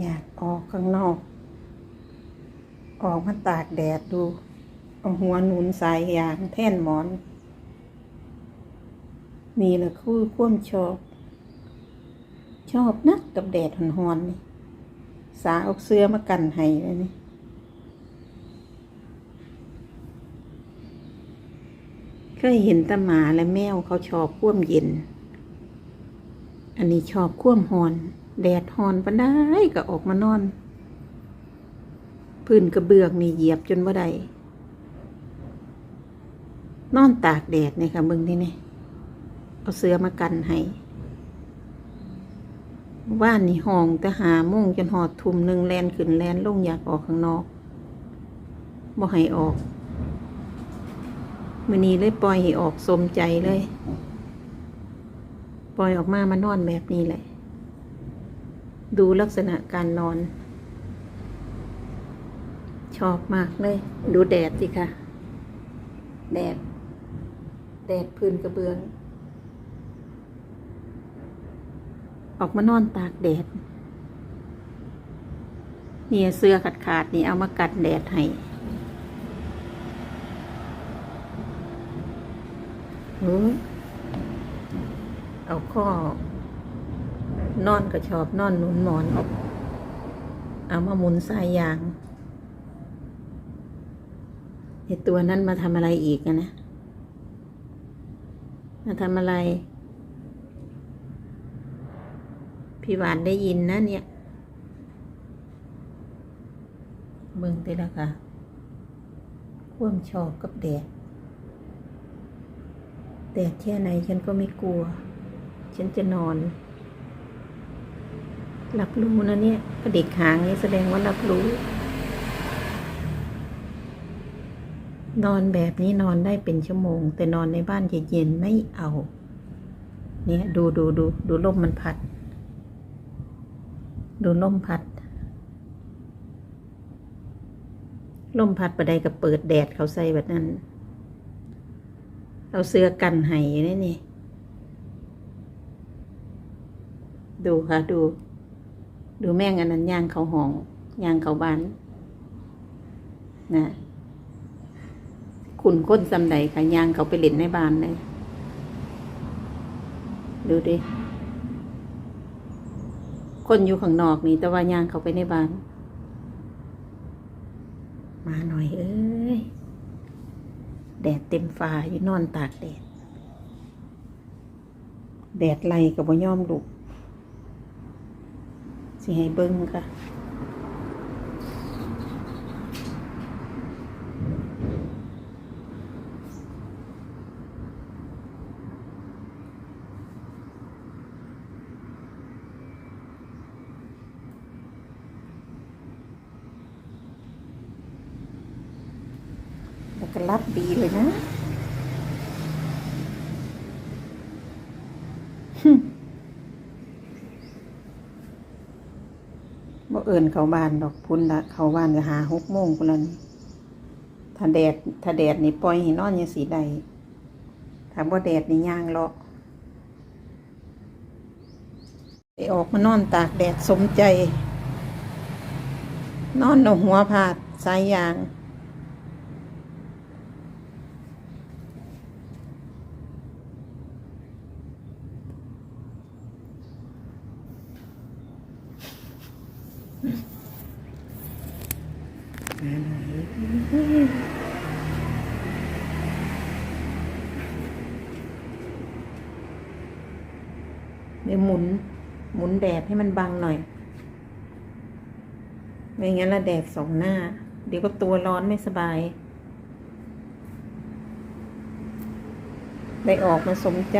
อยากออกข้างนอก ออกมาตากแดดดู เอาหัวหนุนสายยางแท่นหมอนนี่แหละคือควมชอบ ชอบนะกับแดดหอนๆนี่สาเอาเสื้อมากันให้เลยนี่เคยเห็นแตหมาและแมวเขาชอบคว่มเย็น อันนี้ชอบคว่มหอน แดดหอนปานได้ก็ออกมานอน พื้นกระเบื้องนี่เหยียบจนว่าใดนอนตากแดดนี่ค่ะเบิ่งที่นี่เอาเสื้อมากันให้ว่านนี่ห้องแต่หามุ่งจนหอดทุ่มหนึ่งแลนขึ้นแลนลงอยากออกข้างนอกบ่ให้ออกมื่อนี้เลยปล่อยให้ออกสมใจเลย ปล่อยออกมามานอนแบบนี้แหละ ดูลักษณะการนอน ชอบมากเลย ดูแดดสิค่ะแดด แดดพื้นกระเบื้อง ออกมานอนตากแดด เนี่ยเสื้อขาดขาดๆนี่เอามากัดแดดให้เฮ้ยเอาข้อ นอนก็ชอบนอนหนุนหมอนออกเอามาหมุนสายยางไอตัวนั้นมาทำอะไรอีกนะ มาทำอะไร พี่หวานได้ยินนะเนี่ยเบิ่งไปแล้วค่ะควมชอบกับแดด แดดแค่ไหนฉันก็ไม่กลัว ฉันจะนอน รับรู้นะเนี่ยกระดิกหางนี่แสดงว่ารับรู้ นอนแบบนี้นอนได้เป็นชั่วโมง แต่นอนในบ้านเย็นๆไม่เอา เนี่ยดูดูดูดูลมมันพัด ดูลมพัดลมพัดประใดก็เปิดแดดเขาใส่แบบนั้น เอาเสื้อกันไห้นี่นี่ ดูค่ะดู ดูแม่งอันนั้นย่างเขาห้องย่างเขาบ้านนะคุณค้นซำใดค่ะย่างเขาไปเล่นในบ้านเลยดูดิคนอยู่ข้างนอกนี่แต่ว่าย่างเขาไปในบ้าน มาหน่อยเอ้ย แดดเต็มฟ้าอยู่นอนตากแดด แดดไล่กับบ่ยอมลุก สิให้เบิ้งค่ะแล้วก็รับดีเลยนะ บ่เอินเขาบ้านดอกพุ่นละเขาบ้านก็หาหกโมงพุ่นละนี่ถ้าแดดถ้าแดดนี่ปล่อยให้นอนยังสีใดถ้าบ่แดดนี่ย่างเลาะไปออกมานอนตากแดดสมใจ นอนหนหัวผาดสายยาง เดี๋ยวหมุน หมุนแดดให้มันบังหน่อย ไม่งั้นละแดดสองหน้า เดี๋ยวก็ตัวร้อนไม่สบาย ได้ออกมาสมใจ